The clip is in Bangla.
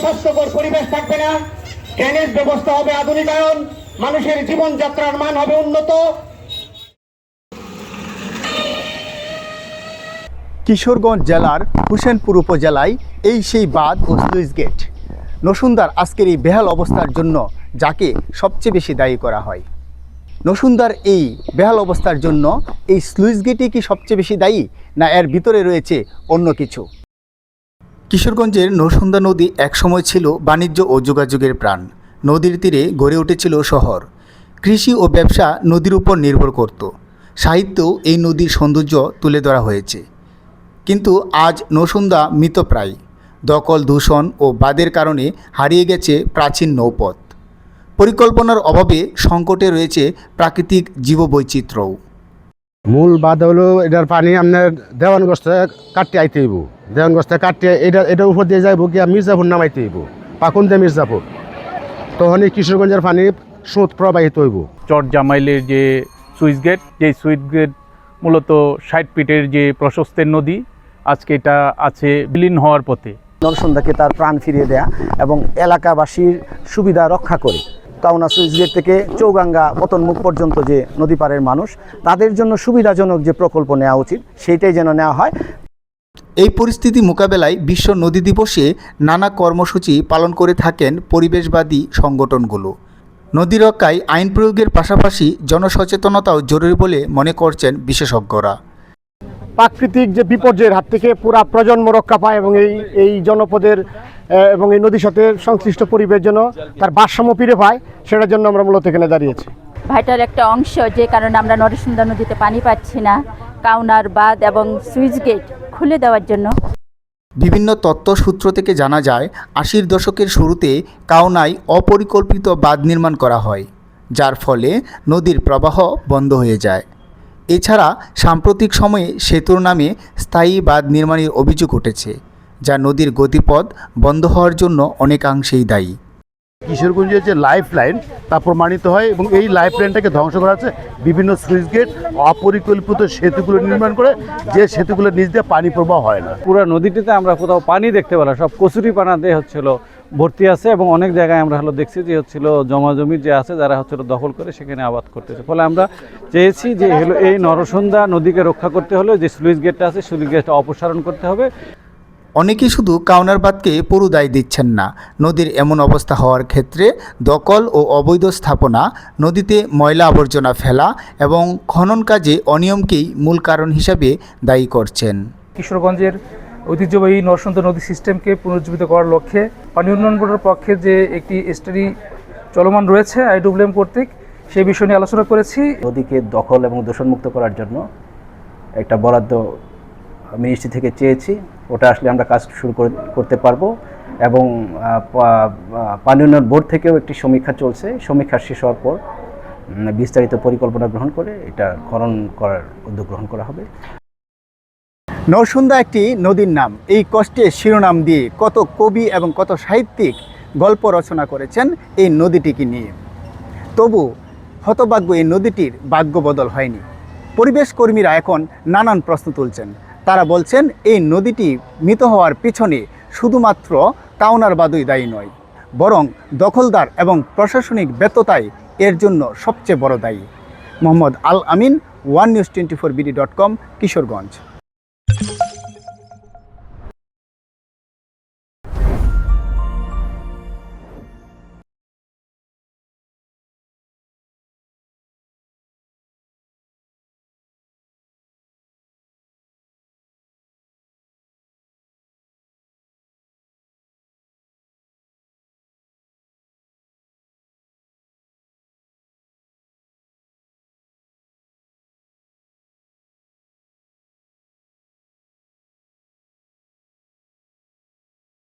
অস্বাস্থ্যকর পরিবেশ থাকবে না। ড্রেনেজ ব্যবস্থা হবে আধুনিকায়ন। মানুষের জীবনযাত্রার মান হবে উন্নত। কিশোরগঞ্জ জেলার হুসেনপুর উপজেলায় এই সেই বাঁধ ও স্লুইস গেট। নসুন্দার আজকের এই বেহাল অবস্থার জন্য যাকে সবচেয়ে বেশি দায়ী করা হয়। নসুন্দার এই বেহাল অবস্থার জন্য এই স্লুইস গেটই কি সবচেয়ে বেশি দায়ী, না এর ভিতরে রয়েছে অন্য কিছু? কিশোরগঞ্জের নরসুন্দা নদী একসময় ছিল বাণিজ্য ও যোগাযোগের প্রাণ। নদীর তীরে গড়ে উঠেছিল শহর। কৃষি ও ব্যবসা নদীর উপর নির্ভর করত। সাহিত্যেও এই নদীর সৌন্দর্য তুলে ধরা হয়েছে। কিন্তু আজ নরসুন্দা মৃতপ্রায়। দখল, দূষণ ও বাদের কারণে হারিয়ে গেছে প্রাচীন নৌপথ। পরিকল্পনার অভাবে সংকটে রয়েছে প্রাকৃতিক জীববৈচিত্র্যও। মূল বাদ হলো এটার পানি আপনার দেওয়ানগঞ্জ থেকে কাটতে আইতে হইব। দেওয়ানগঞ্জ থেকে কাটতে এটা এটার উপর দিয়ে যাইব গিয়া মির্জাপুর নামাইতে হইব পাকুন দিয়ে মির্জাপুর। তখন এই কিশোরগঞ্জের পানি স্রোত প্রবাহিত হইব। চট জামাইলের যে সুইচ গেট যে সুইচ গেট মূলত ষাট ফিটের যে প্রশস্তের নদী আজকে এটা আছে বিলীন হওয়ার পথে। নরসন্ধাকে তার প্রাণ ফিরিয়ে দেয়া এবং এলাকাবাসীর সুবিধা রক্ষা করে। কাউনা সুইচ গেট থেকে চৌগাঙ্গা পতনমুখ পর্যন্ত যে নদী পাড়ের মানুষ, তাদের জন্য সুবিধাজনক যে প্রকল্প নেওয়া উচিত, সেইটাই যেন নেওয়া হয়। এই পরিস্থিতি মোকাবেলায় বিশ্ব নদী দিবসে নানা কর্মসূচি পালন করে থাকেন পরিবেশবাদী সংগঠনগুলো। নদী রক্ষায় আইন প্রয়োগের পাশাপাশি জনসচেতনতাও জরুরি বলে মনে করছেন বিশেষজ্ঞরা। প্রাকৃতিক যে বিপর্যয়ের হাত থেকে পুরা প্রজন্ম রক্ষা পায় এবং এই এই জনপদের এবং এই নদীর সাথে সংশ্লিষ্ট পরিবেশ যেন তার ভারসাম্য ফিরে পায় সেটার জন্য আমরা মূলত এখানে দাঁড়িয়েছি। ভাইটার একটা অংশ যে কারণে আমরা নরসুন্দর নদীতে পানি পাচ্ছি না কাউনার বাঁধ এবং সুইচ গেট খুলে দেওয়ার জন্য। বিভিন্ন তত্ত্ব সূত্র থেকে জানা যায় আশির দশকের শুরুতে কাউনায় অপরিকল্পিত বাঁধ নির্মাণ করা হয় যার ফলে নদীর প্রবাহ বন্ধ হয়ে যায়। এছাড়া সাম্প্রতিক সময়ে সেতুর নামে স্থায়ী বাঁধ নির্মাণের অভিযোগ উঠেছে যা নদীর গতিপথ বন্ধ হওয়ার জন্য অনেকাংশেই দায়ী। কিশোরগঞ্জের যে লাইফ লাইন তা প্রমাণিত হয় এবং এই লাইফ লাইনটাকে ধ্বংস করা হচ্ছে বিভিন্ন সুইচ গেট অপরিকল্পিত সেতুগুলো নির্মাণ করে যে সেতুগুলোর নিচ দিয়ে পানি প্রবাহ হয় না। পুরো নদীটিতে আমরা কোথাও পানি দেখতে পেলাম সব কচুরি পানাতে হচ্ছিল। ভর্তি আছে এবং অনেক জায়গায় আমরা হলো দেখছি যে হচ্ছিল জমা জমি যে আছে যারা হচ্ছিল দখল করে সেখানে আবাদ করতেছে। ফলে আমরা চেয়েছি যে হলো এই নরসন্দা নদীকে রক্ষা করতে হলে যে স্লুইস গেটটা আছে স্লুইস গেটটা অপসারণ করতে হবে। অনেকেই শুধু কাউনার বাঁধকে পুরো দায় দিচ্ছেন না। নদীর এমন অবস্থা হওয়ার ক্ষেত্রে দখল ও অবৈধ স্থাপনা নদীতে ময়লা আবর্জনা ফেলা এবং খনন কাজে অনিয়মকেই মূল কারণ হিসাবে দায়ী করছেন। কিশোরগঞ্জের ঐতিহ্যবাহী নরসন্ত নদী সিস্টেমকে পুনরুজ্জীবিত করার লক্ষ্যে পানি উন্নয়ন বোর্ডের পক্ষে যে একটি স্টাডি চলমান রয়েছে আইডব্লিউএম কর্তৃক সেই বিষয় নিয়ে আলোচনা করেছি। নদীকে দখল এবং দূষণমুক্ত করার জন্য একটা বরাদ্দ মিনিস্ট্রি থেকে চেয়েছি। ওটা আসলে আমরা কাজ শুরু করে- করতে পারব এবং পানি উন্নয়ন বোর্ড থেকেও একটি সমীক্ষা চলছে। সমীক্ষা শেষ হওয়ার পর বিস্তারিত পরিকল্পনা গ্রহণ করে এটা খনন করার উদ্যোগ গ্রহণ করা হবে। নরসুন্দা একটি নদীর নাম। এই কষ্টে শিরোনাম দিয়ে কত কবি এবং কত সাহিত্যিক গল্প রচনা করেছেন এই নদীটিকে নিয়ে। তবু হতভাগ্য এই নদীটির ভাগ্য বদল হয়নি। পরিবেশ কর্মীরা এখন নানান প্রশ্ন তুলছেন। তারা বলছেন, এই নদীটি মৃত হওয়ার পিছনে শুধুমাত্র কাউনার বাদুই দায়ী নয়, বরং দখলদার এবং প্রশাসনিক ব্যর্থতাই এর জন্য সবচেয়ে বড় দায়ী। Mohammad Al Amin, one news twenty four BD dot com, Kishoreganj.